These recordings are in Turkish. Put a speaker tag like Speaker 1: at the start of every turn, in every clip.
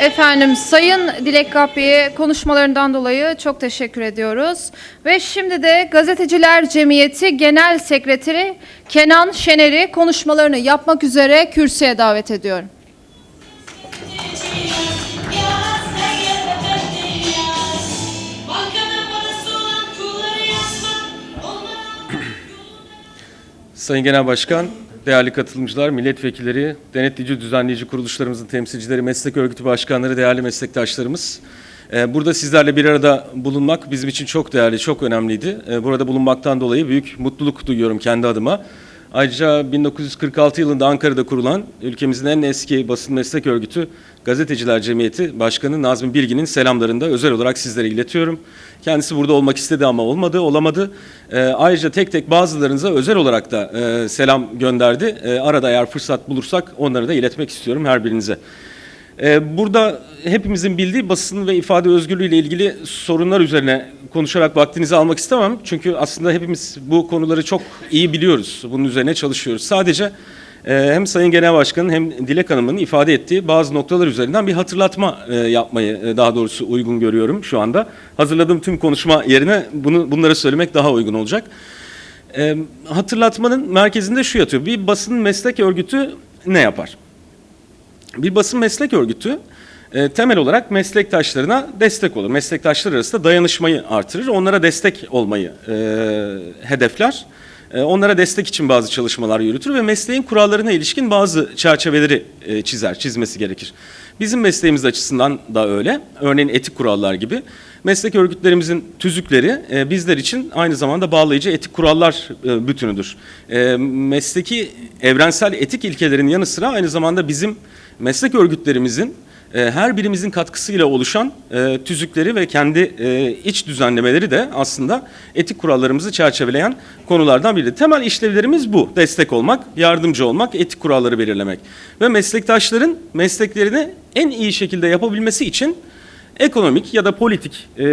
Speaker 1: Efendim Sayın Dilek Gappi'ye konuşmalarından dolayı çok teşekkür ediyoruz. Ve şimdi de Gazeteciler Cemiyeti Genel Sekreteri Kenan Şener'i konuşmalarını yapmak üzere kürsüye davet ediyorum.
Speaker 2: Sayın Genel Başkan, değerli katılımcılar, milletvekilleri, denetleyici, düzenleyici kuruluşlarımızın temsilcileri, meslek örgütü başkanları, değerli meslektaşlarımız. Ee, Burada sizlerle bir arada bulunmak bizim için çok değerli, çok önemliydi. Ee, Burada bulunmaktan dolayı büyük mutluluk duyuyorum kendi adıma. Ayrıca 1946 yılında Ankara'da kurulan ülkemizin en eski basın meslek örgütü Gazeteciler Cemiyeti Başkanı Nazmi Bilgin'in selamlarını da özel olarak sizlere iletiyorum. Kendisi burada olmak istedi ama olmadı, olamadı. Ee, ayrıca tek tek bazılarınıza özel olarak da e, selam gönderdi. Ee, arada eğer fırsat bulursak onları da iletmek istiyorum her birinize. Ee, Burada hepimizin bildiği basın ve ifade özgürlüğü ile ilgili sorunlar üzerine konuşarak vaktinizi almak istemem. Çünkü aslında hepimiz bu konuları çok iyi biliyoruz. Bunun üzerine çalışıyoruz. Sadece e, hem Sayın Genel Başkan'ın hem Dilek Hanım'ın ifade ettiği bazı noktalar üzerinden bir hatırlatma e, yapmayı e, daha doğrusu uygun görüyorum şu anda. Hazırladığım tüm konuşma yerine bunu bunları söylemek daha uygun olacak. Hatırlatmanın merkezinde şu yatıyor. Bir basın meslek örgütü ne yapar? Bir basın meslek örgütü e, temel olarak meslektaşlarına destek olur. Meslektaşlar arasında dayanışmayı artırır. Onlara destek olmayı e, hedefler. E, onlara destek için bazı çalışmalar yürütür ve mesleğin kurallarına ilişkin bazı çerçeveleri e, çizer, çizmesi gerekir. Bizim mesleğimiz açısından da öyle. Örneğin etik kurallar gibi. Meslek örgütlerimizin tüzükleri e, bizler için aynı zamanda bağlayıcı etik kurallar e, bütünüdür. E, mesleki evrensel etik ilkelerin yanı sıra aynı zamanda bizim meslek örgütlerimizin e, her birimizin katkısıyla oluşan e, tüzükleri ve kendi e, iç düzenlemeleri de aslında etik kurallarımızı çerçeveleyen konulardan biri. Temel işlevlerimiz bu. Destek olmak, yardımcı olmak, etik kuralları belirlemek. Ve meslektaşların mesleklerini en iyi şekilde yapabilmesi için ekonomik ya da politik e,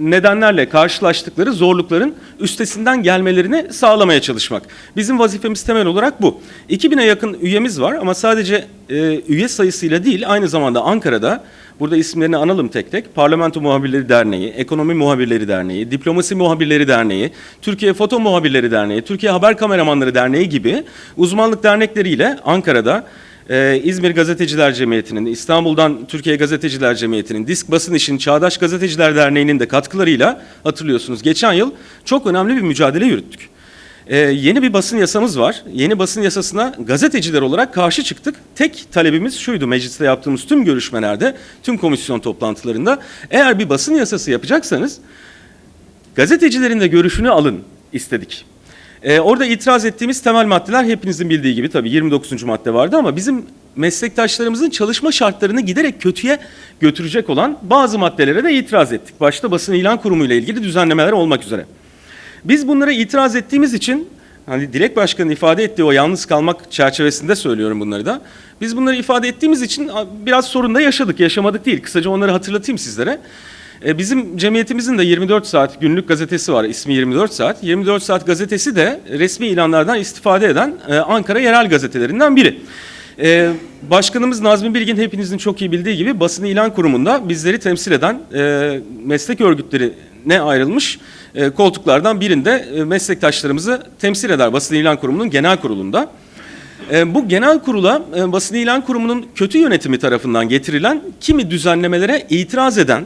Speaker 2: nedenlerle karşılaştıkları zorlukların üstesinden gelmelerini sağlamaya çalışmak. Bizim vazifemiz temel olarak bu. 2000'e yakın üyemiz var ama sadece e, üye sayısıyla değil aynı zamanda Ankara'da Burada isimlerini analım tek tek. Parlamento Muhabirleri Derneği, Ekonomi Muhabirleri Derneği, Diplomasi Muhabirleri Derneği, Türkiye Foto Muhabirleri Derneği, Türkiye Haber Kameramanları Derneği gibi uzmanlık dernekleriyle Ankara'da ee, İzmir Gazeteciler Cemiyeti'nin, İstanbul'dan Türkiye Gazeteciler Cemiyeti'nin, Disk Basın İş'in, Çağdaş Gazeteciler Derneği'nin de katkılarıyla hatırlıyorsunuz geçen yıl çok önemli bir mücadele yürüttük. Ee, yeni bir basın yasamız var. Yeni basın yasasına gazeteciler olarak karşı çıktık. Tek talebimiz şuydu mecliste yaptığımız tüm görüşmelerde, tüm komisyon toplantılarında. Eğer bir basın yasası yapacaksanız gazetecilerin de görüşünü alın istedik. Ee, orada itiraz ettiğimiz temel maddeler hepinizin bildiği gibi tabii 29. madde vardı ama bizim meslektaşlarımızın çalışma şartlarını giderek kötüye götürecek olan bazı maddelere de itiraz ettik. Başta basın ilan kurumu ile ilgili düzenlemeler olmak üzere. Biz bunlara itiraz ettiğimiz için hani Dilek Başkan'ın ifade ettiği o yalnız kalmak çerçevesinde söylüyorum bunları da. Biz bunları ifade ettiğimiz için biraz sorun da yaşadık, yaşamadık değil. Kısaca onları hatırlatayım sizlere. E, Bizim cemiyetimizin de 24 saat günlük gazetesi var. İsmi 24 saat. 24 saat gazetesi de resmi ilanlardan istifade eden e, Ankara yerel gazetelerinden biri. E, Başkanımız Nazmi Bilgin hepinizin çok iyi bildiği gibi basın ilan kurumunda bizleri temsil eden e, meslek örgütlerine ayrılmış e, koltuklardan birinde e, meslektaşlarımızı temsil eder basın ilan kurumunun genel kurulunda. E, bu genel kurula e, basın ilan kurumunun kötü yönetimi tarafından getirilen kimi düzenlemelere itiraz eden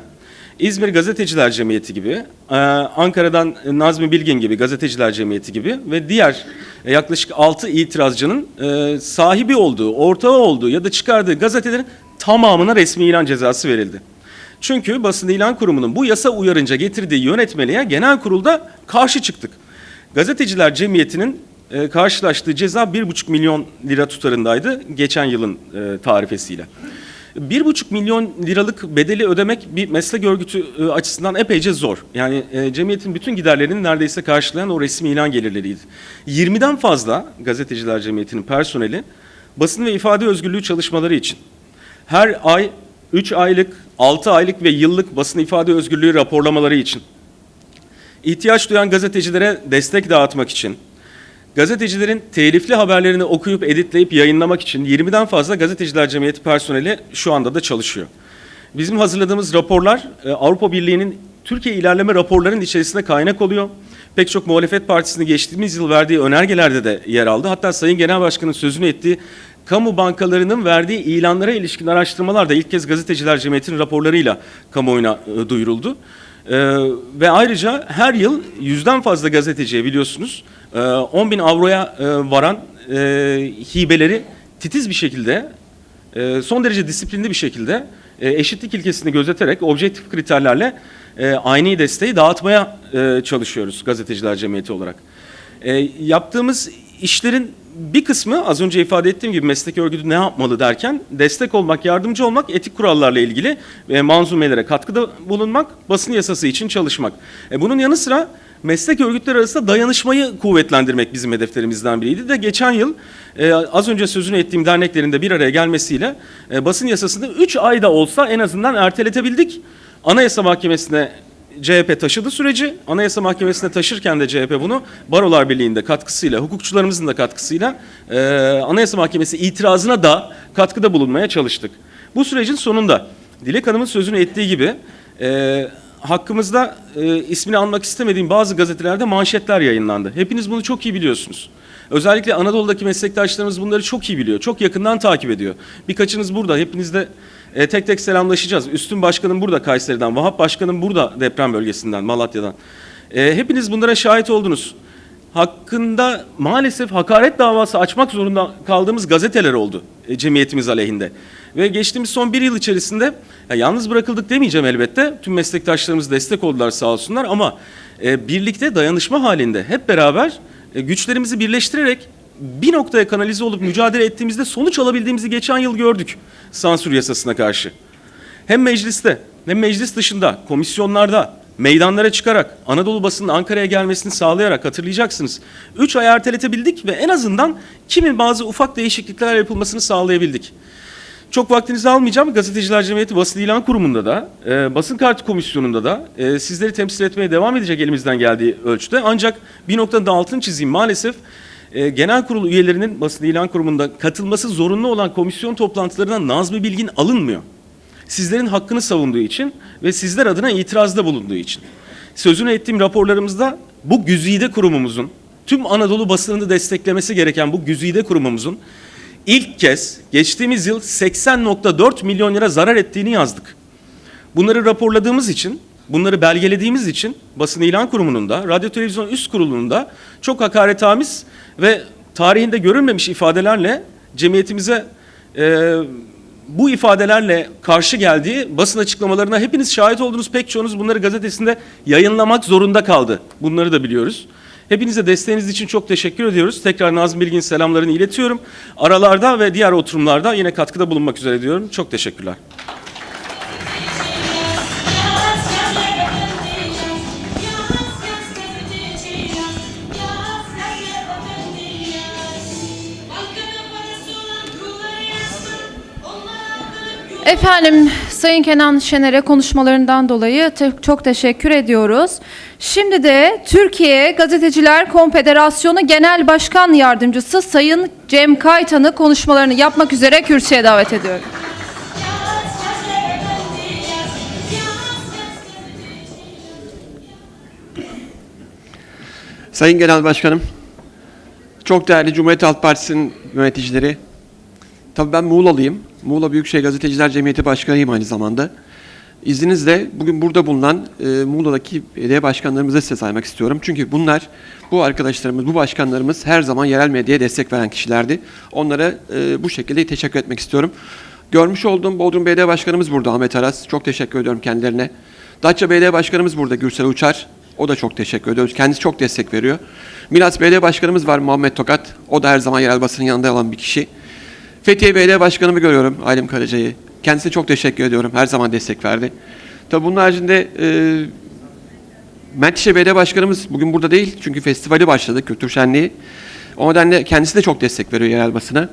Speaker 2: İzmir Gazeteciler Cemiyeti gibi, e, Ankara'dan Nazmi Bilgin gibi Gazeteciler Cemiyeti gibi ve diğer e, yaklaşık 6 itirazcının e, sahibi olduğu, ortağı olduğu ya da çıkardığı gazetelerin tamamına resmi ilan cezası verildi. Çünkü basın ilan kurumunun bu yasa uyarınca getirdiği yönetmeliğe genel kurulda karşı çıktık. Gazeteciler Cemiyeti'nin karşılaştığı ceza 1,5 milyon lira tutarındaydı geçen yılın tarifesiyle. 1,5 milyon liralık bedeli ödemek bir meslek örgütü e, açısından epeyce zor. Yani e, cemiyetin bütün giderlerini neredeyse karşılayan o resmi ilan gelirleriydi. 20'den fazla gazeteciler cemiyetinin personeli basın ve ifade özgürlüğü çalışmaları için her ay 3 aylık, 6 aylık ve yıllık basın ifade özgürlüğü raporlamaları için ihtiyaç duyan gazetecilere destek dağıtmak için Gazetecilerin telifli haberlerini okuyup editleyip yayınlamak için 20'den fazla gazeteciler cemiyeti personeli şu anda da çalışıyor. Bizim hazırladığımız raporlar e, Avrupa Birliği'nin Türkiye ilerleme raporlarının içerisinde kaynak oluyor. Pek çok muhalefet partisinin geçtiğimiz yıl verdiği önergelerde de yer aldı. Hatta Sayın Genel Başkan'ın sözünü ettiği kamu bankalarının verdiği ilanlara ilişkin araştırmalar da ilk kez Gazeteciler Cemiyeti'nin raporlarıyla kamuoyuna e, duyuruldu. E, ve ayrıca her yıl yüzden fazla gazeteciye biliyorsunuz e, 10 bin avroya e, varan e, hibeleri titiz bir şekilde e, son derece disiplinli bir şekilde eşitlik ilkesini gözeterek objektif kriterlerle aynı desteği dağıtmaya çalışıyoruz gazeteciler cemiyeti olarak. Yaptığımız işlerin bir kısmı az önce ifade ettiğim gibi meslek örgütü ne yapmalı derken destek olmak, yardımcı olmak, etik kurallarla ilgili e, manzumelere katkıda bulunmak, basın yasası için çalışmak. E, bunun yanı sıra meslek örgütleri arasında dayanışmayı kuvvetlendirmek bizim hedeflerimizden biriydi de geçen yıl e, az önce sözünü ettiğim derneklerin de bir araya gelmesiyle e, basın yasasını 3 ayda olsa en azından erteletebildik. Anayasa Mahkemesi'ne CHP taşıdı süreci. Anayasa Mahkemesi'ne taşırken de CHP bunu Barolar Birliği'nde katkısıyla, hukukçularımızın da katkısıyla e, Anayasa Mahkemesi itirazına da katkıda bulunmaya çalıştık. Bu sürecin sonunda Dilek Hanım'ın sözünü ettiği gibi e, hakkımızda e, ismini almak istemediğim bazı gazetelerde manşetler yayınlandı. Hepiniz bunu çok iyi biliyorsunuz. Özellikle Anadolu'daki meslektaşlarımız bunları çok iyi biliyor. Çok yakından takip ediyor. Birkaçınız burada. Hepiniz de e, tek tek selamlaşacağız. Üstün Başkanım burada Kayseri'den. Vahap Başkanım burada deprem bölgesinden, Malatya'dan. E, hepiniz bunlara şahit oldunuz. Hakkında maalesef hakaret davası açmak zorunda kaldığımız gazeteler oldu e, cemiyetimiz aleyhinde. Ve geçtiğimiz son bir yıl içerisinde ya yalnız bırakıldık demeyeceğim elbette. Tüm meslektaşlarımız destek oldular sağ olsunlar ama e, birlikte dayanışma halinde hep beraber e, güçlerimizi birleştirerek bir noktaya kanalize olup mücadele ettiğimizde sonuç alabildiğimizi geçen yıl gördük sansür yasasına karşı. Hem mecliste hem meclis dışında komisyonlarda meydanlara çıkarak Anadolu basının Ankara'ya gelmesini sağlayarak hatırlayacaksınız. 3 ay erteletebildik ve en azından kimin bazı ufak değişiklikler yapılmasını sağlayabildik. Çok vaktinizi almayacağım. Gazeteciler Cemiyeti Basın İlan Kurumu'nda da, e, Basın Kartı Komisyonu'nda da e, sizleri temsil etmeye devam edecek elimizden geldiği ölçüde. Ancak bir noktada da altını çizeyim. Maalesef e, genel kurul üyelerinin Basın İlan Kurumu'nda katılması zorunlu olan komisyon toplantılarına Nazmi Bilgin alınmıyor. Sizlerin hakkını savunduğu için ve sizler adına itirazda bulunduğu için. Sözünü ettiğim raporlarımızda bu güzide kurumumuzun, tüm Anadolu basınını desteklemesi gereken bu güzide kurumumuzun ilk kez geçtiğimiz yıl 80.4 milyon lira zarar ettiğini yazdık. Bunları raporladığımız için, bunları belgelediğimiz için basın ilan kurumunun da, radyo televizyon üst kurulunun da çok hakaretamiz ve tarihinde görülmemiş ifadelerle cemiyetimize e, bu ifadelerle karşı geldiği basın açıklamalarına hepiniz şahit oldunuz. Pek çoğunuz bunları gazetesinde yayınlamak zorunda kaldı. Bunları da biliyoruz. Hepinize desteğiniz için çok teşekkür ediyoruz. Tekrar Nazım Bilgin selamlarını iletiyorum. Aralarda ve diğer oturumlarda yine katkıda bulunmak üzere diyorum. Çok teşekkürler.
Speaker 1: Efendim Sayın Kenan Şener'e konuşmalarından dolayı te- çok teşekkür ediyoruz. Şimdi de Türkiye Gazeteciler Konfederasyonu Genel Başkan Yardımcısı Sayın Cem Kaytan'ı konuşmalarını yapmak üzere kürsüye davet ediyorum.
Speaker 3: Sayın Genel Başkanım, çok değerli Cumhuriyet Halk Partisi'nin yöneticileri, tabii ben Muğla'lıyım. Muğla Büyükşehir Gazeteciler Cemiyeti Başkanıyım aynı zamanda. İzninizle bugün burada bulunan e, Muğla'daki belediye başkanlarımızı size saymak istiyorum. Çünkü bunlar, bu arkadaşlarımız, bu başkanlarımız her zaman yerel medyaya destek veren kişilerdi. Onlara e, bu şekilde teşekkür etmek istiyorum. Görmüş olduğum Bodrum Belediye Başkanımız burada Ahmet Aras. Çok teşekkür ediyorum kendilerine. Datça Belediye Başkanımız burada Gürsel Uçar. O da çok teşekkür ediyoruz. Kendisi çok destek veriyor. Milas Belediye Başkanımız var Muhammed Tokat. O da her zaman yerel basının yanında olan bir kişi. Fethiye Belediye Başkanımı görüyorum Aylem Karaca'yı. Kendisine çok teşekkür ediyorum. Her zaman destek verdi. Tabii bunun haricinde e, Menteşe Belediye Başkanımız bugün burada değil. Çünkü festivali başladı, kültür şenliği. O nedenle kendisi de çok destek veriyor yerel basına.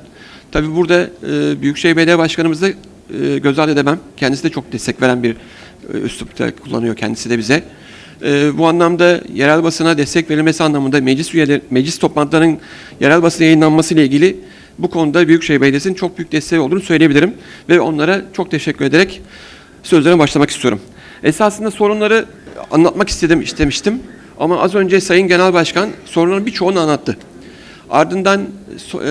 Speaker 3: Tabii burada e, Büyükşehir Belediye Başkanımız da e, göz ardı edemem. Kendisi de çok destek veren bir e, üslupta kullanıyor kendisi de bize. E, bu anlamda yerel basına destek verilmesi anlamında meclis üyeleri, meclis toplantılarının yerel basına yayınlanması ile ilgili bu konuda Büyükşehir Belediyesi'nin çok büyük desteği olduğunu söyleyebilirim. Ve onlara çok teşekkür ederek sözlerime başlamak istiyorum. Esasında sorunları anlatmak istedim, istemiştim. Ama az önce Sayın Genel Başkan sorunların birçoğunu anlattı. Ardından e,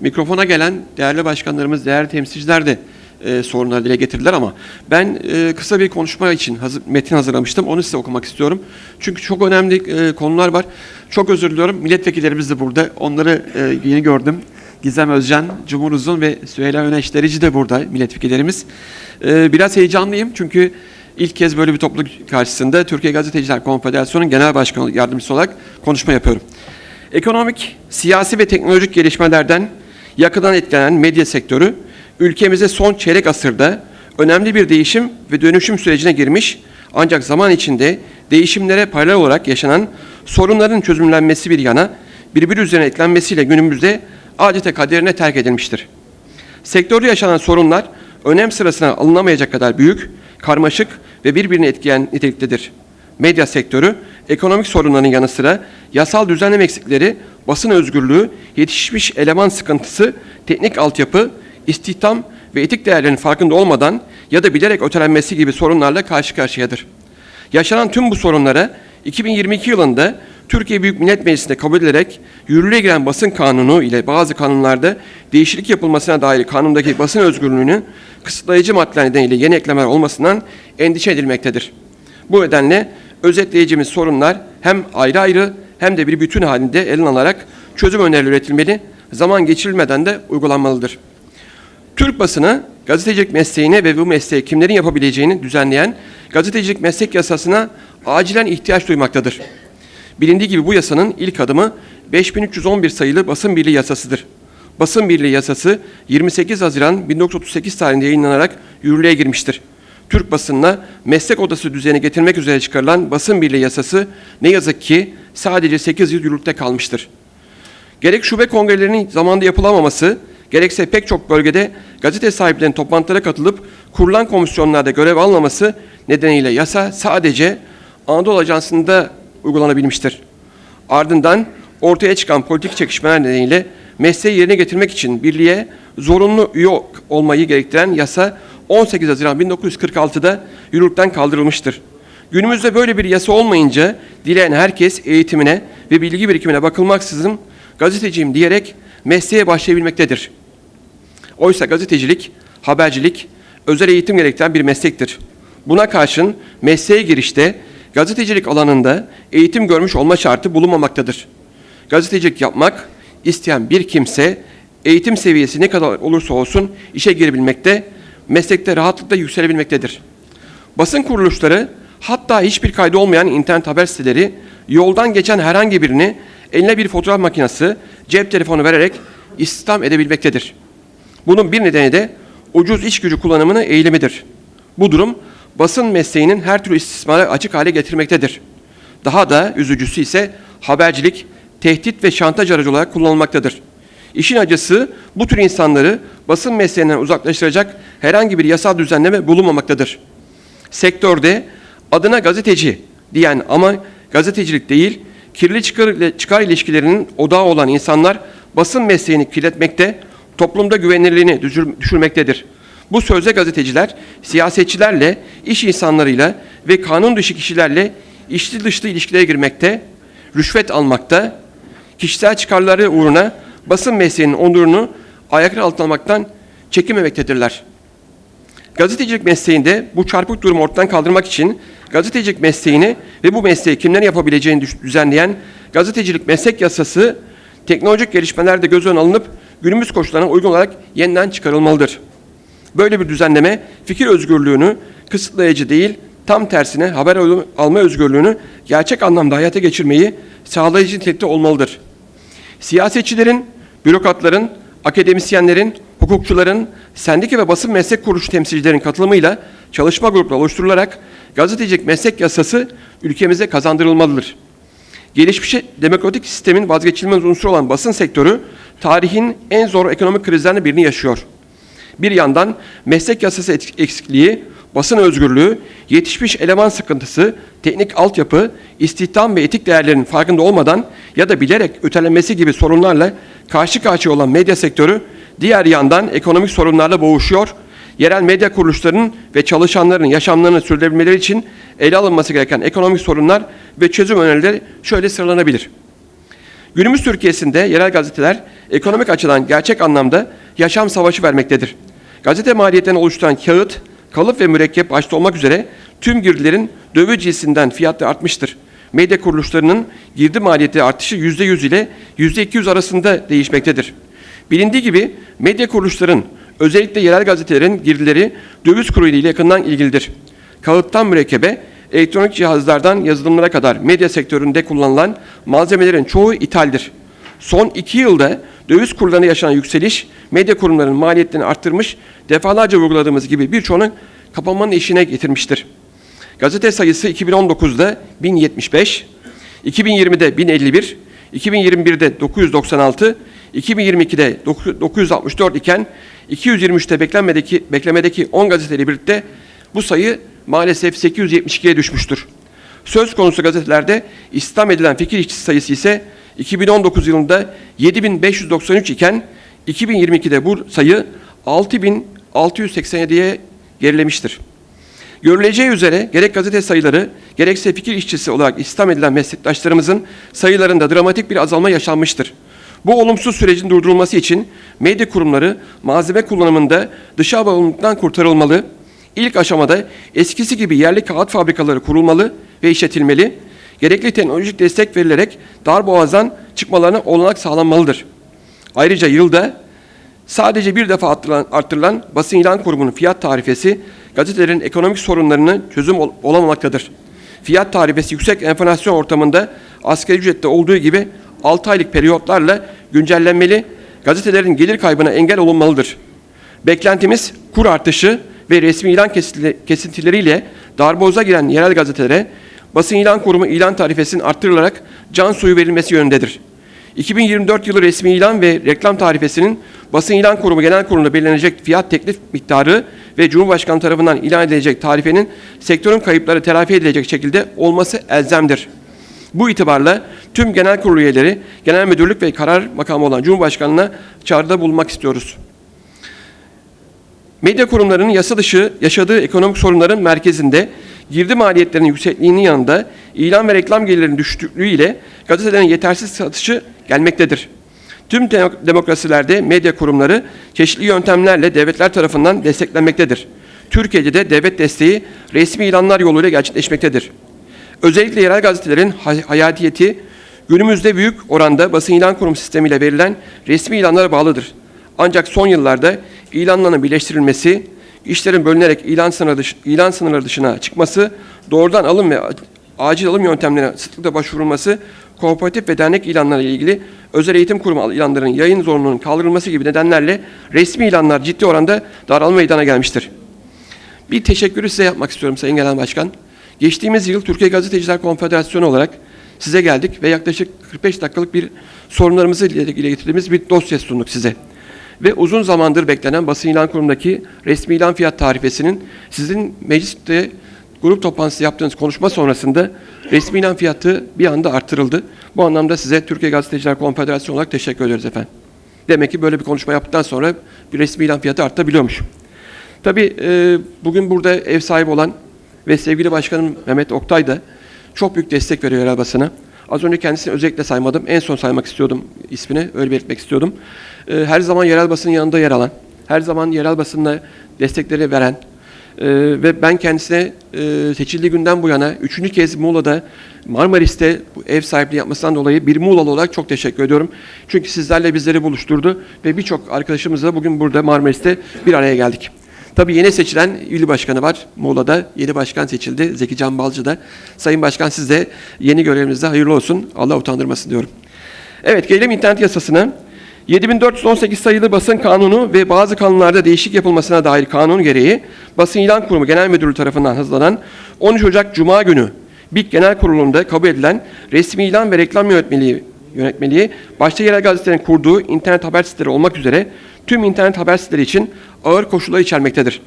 Speaker 3: mikrofona gelen değerli başkanlarımız, değerli temsilciler de e, sorunları dile getirdiler ama ben e, kısa bir konuşma için hazır, metin hazırlamıştım. Onu size okumak istiyorum. Çünkü çok önemli e, konular var. Çok özür diliyorum. Milletvekillerimiz de burada. Onları e, yeni gördüm. Gizem Özcan, Cumhur Uzun ve Süheyla Öneş Derici de burada milletvekillerimiz. E, biraz heyecanlıyım çünkü ilk kez böyle bir topluluk karşısında Türkiye Gazeteciler Konfederasyonu'nun Genel Başkanı Yardımcısı olarak konuşma yapıyorum. Ekonomik, siyasi ve teknolojik gelişmelerden yakından etkilenen medya sektörü ülkemize son çeyrek asırda önemli bir değişim ve dönüşüm sürecine girmiş ancak zaman içinde değişimlere paralel olarak yaşanan sorunların çözümlenmesi bir yana birbiri üzerine eklenmesiyle günümüzde adeta kaderine terk edilmiştir. Sektörde yaşanan sorunlar önem sırasına alınamayacak kadar büyük, karmaşık ve birbirini etkileyen niteliktedir. Medya sektörü, ekonomik sorunların yanı sıra yasal düzenleme eksikleri, basın özgürlüğü, yetişmiş eleman sıkıntısı, teknik altyapı, istihdam ve etik değerlerin farkında olmadan ya da bilerek ötelenmesi gibi sorunlarla karşı karşıyadır. Yaşanan tüm bu sorunlara 2022 yılında Türkiye Büyük Millet Meclisi'nde kabul edilerek yürürlüğe giren basın kanunu ile bazı kanunlarda değişiklik yapılmasına dair kanundaki basın özgürlüğünün kısıtlayıcı maddeler nedeniyle yeni eklemeler olmasından endişe edilmektedir. Bu nedenle özetleyeceğimiz sorunlar hem ayrı ayrı hem de bir bütün halinde ele alınarak çözüm önerileri üretilmeli, zaman geçirilmeden de uygulanmalıdır. Türk basını gazetecilik mesleğine ve bu mesleği kimlerin yapabileceğini düzenleyen gazetecilik meslek yasasına acilen ihtiyaç duymaktadır. Bilindiği gibi bu yasanın ilk adımı 5311 sayılı basın birliği yasasıdır. Basın birliği yasası 28 Haziran 1938 tarihinde yayınlanarak yürürlüğe girmiştir. Türk basınına meslek odası düzeni getirmek üzere çıkarılan basın birliği yasası ne yazık ki sadece 8 yıl yürürlükte kalmıştır. Gerek şube kongrelerinin zamanında yapılamaması, gerekse pek çok bölgede gazete sahiplerinin toplantılara katılıp kurulan komisyonlarda görev almaması nedeniyle yasa sadece Anadolu Ajansı'nda uygulanabilmiştir. Ardından ortaya çıkan politik çekişmeler nedeniyle mesleği yerine getirmek için birliğe zorunlu üye olmayı gerektiren yasa 18 Haziran 1946'da yürürlükten kaldırılmıştır. Günümüzde böyle bir yasa olmayınca dileyen herkes eğitimine ve bilgi birikimine bakılmaksızın gazeteciyim diyerek mesleğe başlayabilmektedir. Oysa gazetecilik, habercilik, özel eğitim gerektiren bir meslektir. Buna karşın mesleğe girişte gazetecilik alanında eğitim görmüş olma şartı bulunmamaktadır. Gazetecilik yapmak isteyen bir kimse eğitim seviyesi ne kadar olursa olsun işe girebilmekte, meslekte rahatlıkla yükselebilmektedir. Basın kuruluşları hatta hiçbir kaydı olmayan internet haber siteleri yoldan geçen herhangi birini eline bir fotoğraf makinesi, cep telefonu vererek istihdam edebilmektedir. Bunun bir nedeni de ucuz iş gücü kullanımını eğilimidir. Bu durum basın mesleğinin her türlü istismara açık hale getirmektedir. Daha da üzücüsü ise habercilik tehdit ve şantaj aracı olarak kullanılmaktadır. İşin acısı bu tür insanları basın mesleğinden uzaklaştıracak herhangi bir yasal düzenleme bulunmamaktadır. Sektörde adına gazeteci diyen ama gazetecilik değil, kirli çıkar, çıkar ilişkilerinin odağı olan insanlar basın mesleğini kirletmekte, toplumda güvenilirliğini düşür- düşürmektedir. Bu sözde gazeteciler siyasetçilerle, iş insanlarıyla ve kanun dışı kişilerle içli dışlı ilişkilere girmekte, rüşvet almakta, kişisel çıkarları uğruna basın mesleğinin onurunu ayaklar altına almaktan çekinmemektedirler. Gazetecilik mesleğinde bu çarpık durumu ortadan kaldırmak için gazetecilik mesleğini ve bu mesleği kimlerin yapabileceğini düzenleyen gazetecilik meslek yasası teknolojik gelişmelerde göz önüne alınıp günümüz koşullarına uygun olarak yeniden çıkarılmalıdır. Böyle bir düzenleme fikir özgürlüğünü kısıtlayıcı değil, tam tersine haber al- alma özgürlüğünü gerçek anlamda hayata geçirmeyi sağlayıcı nitelikte olmalıdır. Siyasetçilerin, bürokratların, akademisyenlerin, hukukçuların, sendika ve basın meslek kuruluşu temsilcilerin katılımıyla çalışma grupları oluşturularak gazetecilik meslek yasası ülkemize kazandırılmalıdır. Gelişmiş demokratik sistemin vazgeçilmez unsuru olan basın sektörü tarihin en zor ekonomik krizlerinden birini yaşıyor. Bir yandan meslek yasası eksikliği, basın özgürlüğü, yetişmiş eleman sıkıntısı, teknik altyapı, istihdam ve etik değerlerin farkında olmadan ya da bilerek ötelenmesi gibi sorunlarla karşı karşıya olan medya sektörü diğer yandan ekonomik sorunlarla boğuşuyor, yerel medya kuruluşlarının ve çalışanların yaşamlarını sürdürebilmeleri için ele alınması gereken ekonomik sorunlar ve çözüm önerileri şöyle sıralanabilir. Günümüz Türkiye'sinde yerel gazeteler ekonomik açıdan gerçek anlamda yaşam savaşı vermektedir. Gazete maliyetlerini oluşturan kağıt, kalıp ve mürekkep başta olmak üzere tüm girdilerin döviz cinsinden fiyatı artmıştır. Medya kuruluşlarının girdi maliyeti artışı %100 ile %200 arasında değişmektedir. Bilindiği gibi medya kuruluşların özellikle yerel gazetelerin girdileri döviz kuru ile yakından ilgilidir. Kağıttan mürekkebe, elektronik cihazlardan yazılımlara kadar medya sektöründe kullanılan malzemelerin çoğu ithaldir. Son iki yılda döviz kurlarına yaşanan yükseliş medya kurumlarının maliyetlerini arttırmış, defalarca vurguladığımız gibi birçoğunu kapanmanın eşiğine getirmiştir. Gazete sayısı 2019'da 1075, 2020'de 1051, 2021'de 996, 2022'de 964 iken 223'te beklenmedeki, beklemedeki 10 gazeteyle birlikte bu sayı maalesef 872'ye düşmüştür. Söz konusu gazetelerde istihdam edilen fikir işçisi sayısı ise 2019 yılında 7593 iken 2022'de bu sayı 6687'ye gerilemiştir. Görüleceği üzere gerek gazete sayıları gerekse fikir işçisi olarak istihdam edilen meslektaşlarımızın sayılarında dramatik bir azalma yaşanmıştır. Bu olumsuz sürecin durdurulması için medya kurumları malzeme kullanımında dışa bağımlılıktan kurtarılmalı, ilk aşamada eskisi gibi yerli kağıt fabrikaları kurulmalı ve işletilmeli, gerekli teknolojik destek verilerek darboğazdan çıkmalarına olanak sağlanmalıdır. Ayrıca yılda Sadece bir defa arttırılan, arttırılan basın ilan kurumunun fiyat tarifesi gazetelerin ekonomik sorunlarını çözüm ol- olamamaktadır. Fiyat tarifesi yüksek enflasyon ortamında asgari ücrette olduğu gibi 6 aylık periyotlarla güncellenmeli, gazetelerin gelir kaybına engel olunmalıdır. Beklentimiz kur artışı ve resmi ilan kesintileriyle darboğaza giren yerel gazetelere basın ilan kurumu ilan tarifesinin arttırılarak can suyu verilmesi yönündedir. 2024 yılı resmi ilan ve reklam tarifesinin basın ilan kurumu genel kurulunda belirlenecek fiyat teklif miktarı ve Cumhurbaşkanı tarafından ilan edilecek tarifenin sektörün kayıpları telafi edilecek şekilde olması elzemdir. Bu itibarla tüm genel kurulu üyeleri, genel müdürlük ve karar makamı olan Cumhurbaşkanı'na çağrıda bulunmak istiyoruz. Medya kurumlarının yasa dışı yaşadığı ekonomik sorunların merkezinde girdi maliyetlerinin yüksekliğinin yanında ilan ve reklam gelirlerinin düşüklüğü ile gazetelerin yetersiz satışı gelmektedir. Tüm de- demokrasilerde medya kurumları çeşitli yöntemlerle devletler tarafından desteklenmektedir. Türkiye'de de devlet desteği resmi ilanlar yoluyla gerçekleşmektedir. Özellikle yerel gazetelerin hay- hayatiyeti günümüzde büyük oranda basın ilan kurum sistemiyle verilen resmi ilanlara bağlıdır. Ancak son yıllarda ilanların birleştirilmesi, işlerin bölünerek ilan sınırı, dış- ilan sınırları dışına çıkması, doğrudan alım ve acil alım yöntemlerine sıklıkla başvurulması, kooperatif ve dernek ilanları ile ilgili özel eğitim kurumu ilanlarının yayın zorunluluğunun kaldırılması gibi nedenlerle resmi ilanlar ciddi oranda daralma meydana gelmiştir. Bir teşekkürü size yapmak istiyorum Sayın Genel Başkan. Geçtiğimiz yıl Türkiye Gazeteciler Konfederasyonu olarak size geldik ve yaklaşık 45 dakikalık bir sorunlarımızı dile getirdiğimiz bir dosya sunduk size. Ve uzun zamandır beklenen basın ilan kurumundaki resmi ilan fiyat tarifesinin sizin mecliste grup toplantısı yaptığınız konuşma sonrasında resmi ilan fiyatı bir anda artırıldı. Bu anlamda size Türkiye Gazeteciler Konfederasyonu olarak teşekkür ederiz efendim. Demek ki böyle bir konuşma yaptıktan sonra bir resmi ilan fiyatı artabiliyormuş. Tabii e, bugün burada ev sahibi olan ve sevgili başkanım Mehmet Oktay da çok büyük destek veriyor yerel basına. Az önce kendisini özellikle saymadım. En son saymak istiyordum ismini, öyle belirtmek istiyordum. E, her zaman yerel basının yanında yer alan, her zaman yerel basınla destekleri veren e, ve ben kendisine e, seçildiği günden bu yana üçüncü kez Muğla'da Marmaris'te ev sahipliği yapmasından dolayı bir Muğla'lı olarak çok teşekkür ediyorum. Çünkü sizlerle bizleri buluşturdu ve birçok arkadaşımızla bugün burada Marmaris'te bir araya geldik. Tabii yeni seçilen il başkanı var Muğla'da. Yeni başkan seçildi Zeki Can Balcı da. Sayın Başkan siz de yeni görevinizde hayırlı olsun. Allah utandırmasın diyorum. Evet gelelim internet yasasına. 7418 sayılı basın kanunu ve bazı kanunlarda değişik yapılmasına dair kanun gereği Basın İlan Kurumu Genel Müdürlüğü tarafından hazırlanan 13 Ocak Cuma günü BİK Genel Kurulu'nda kabul edilen resmi ilan ve reklam yönetmeliği, yönetmeliği başta yerel gazetelerin kurduğu internet haber siteleri olmak üzere tüm internet haber siteleri için ağır koşullar içermektedir.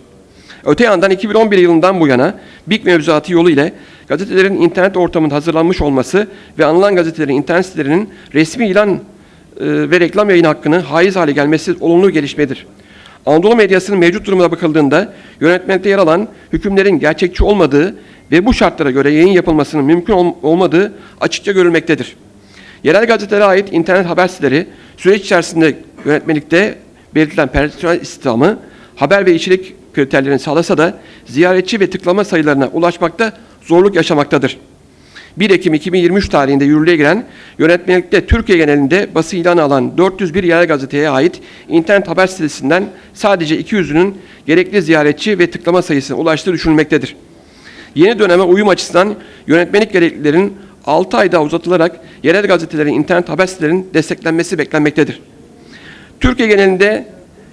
Speaker 3: Öte yandan 2011 yılından bu yana BİK mevzuatı yolu ile gazetelerin internet ortamında hazırlanmış olması ve anılan gazetelerin internet sitelerinin resmi ilan e, ve reklam yayın hakkını haiz hale gelmesi olumlu gelişmedir. Anadolu medyasının mevcut durumuna bakıldığında yönetmelikte yer alan hükümlerin gerçekçi olmadığı ve bu şartlara göre yayın yapılmasının mümkün ol- olmadığı açıkça görülmektedir. Yerel gazetelere ait internet haber siteleri süreç içerisinde yönetmelikte belirtilen personel istihdamı haber ve içerik kriterlerini sağlasa da ziyaretçi ve tıklama sayılarına ulaşmakta zorluk yaşamaktadır. 1 Ekim 2023 tarihinde yürürlüğe giren yönetmelikte Türkiye genelinde bası ilanı alan 401 yerel gazeteye ait internet haber sitesinden sadece 200'ünün gerekli ziyaretçi ve tıklama sayısına ulaştığı düşünülmektedir. Yeni döneme uyum açısından yönetmelik gereklilerin 6 ayda uzatılarak yerel gazetelerin internet haber sitelerinin desteklenmesi beklenmektedir. Türkiye genelinde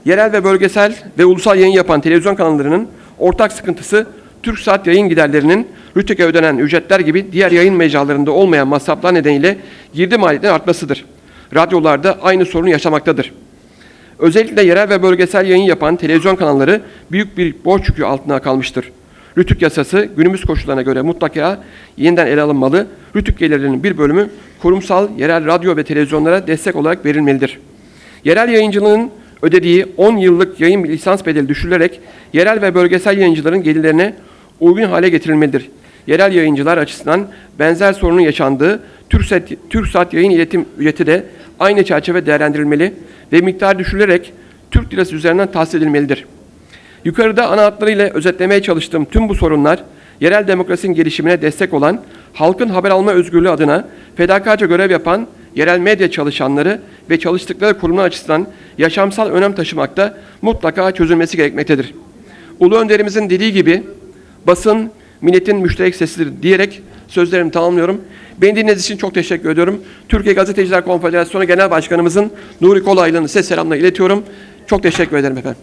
Speaker 3: yerel ve bölgesel ve ulusal yayın yapan televizyon kanallarının ortak sıkıntısı TürkSat yayın giderlerinin RTÜK'e ödenen ücretler gibi diğer yayın mecralarında olmayan masraflar nedeniyle girdi maliyetinin artmasıdır. Radyolarda aynı sorunu yaşamaktadır. Özellikle yerel ve bölgesel yayın yapan televizyon kanalları büyük bir borç yükü altına kalmıştır. Rütük yasası günümüz koşullarına göre mutlaka yeniden ele alınmalı. Rütük gelirlerinin bir bölümü kurumsal yerel radyo ve televizyonlara destek olarak verilmelidir. Yerel yayıncılığın ödediği 10 yıllık yayın lisans bedeli düşürülerek yerel ve bölgesel yayıncıların gelirlerine uygun hale getirilmelidir. Yerel yayıncılar açısından benzer sorunun yaşandığı TürkSat, TürkSat yayın iletim ücreti de aynı çerçeve değerlendirilmeli ve miktar düşürülerek Türk lirası üzerinden tahsil edilmelidir. Yukarıda ana hatlarıyla özetlemeye çalıştığım tüm bu sorunlar, yerel demokrasinin gelişimine destek olan, halkın haber alma özgürlüğü adına fedakarca görev yapan yerel medya çalışanları ve çalıştıkları kurumlar açısından yaşamsal önem taşımakta mutlaka çözülmesi gerekmektedir. Ulu önderimizin dediği gibi basın milletin müşterek sesidir diyerek sözlerimi tamamlıyorum. Beni dinlediğiniz için çok teşekkür ediyorum. Türkiye Gazeteciler Konfederasyonu Genel Başkanımızın Nuri Kolaylı'nın size selamlarını iletiyorum. Çok teşekkür ederim efendim.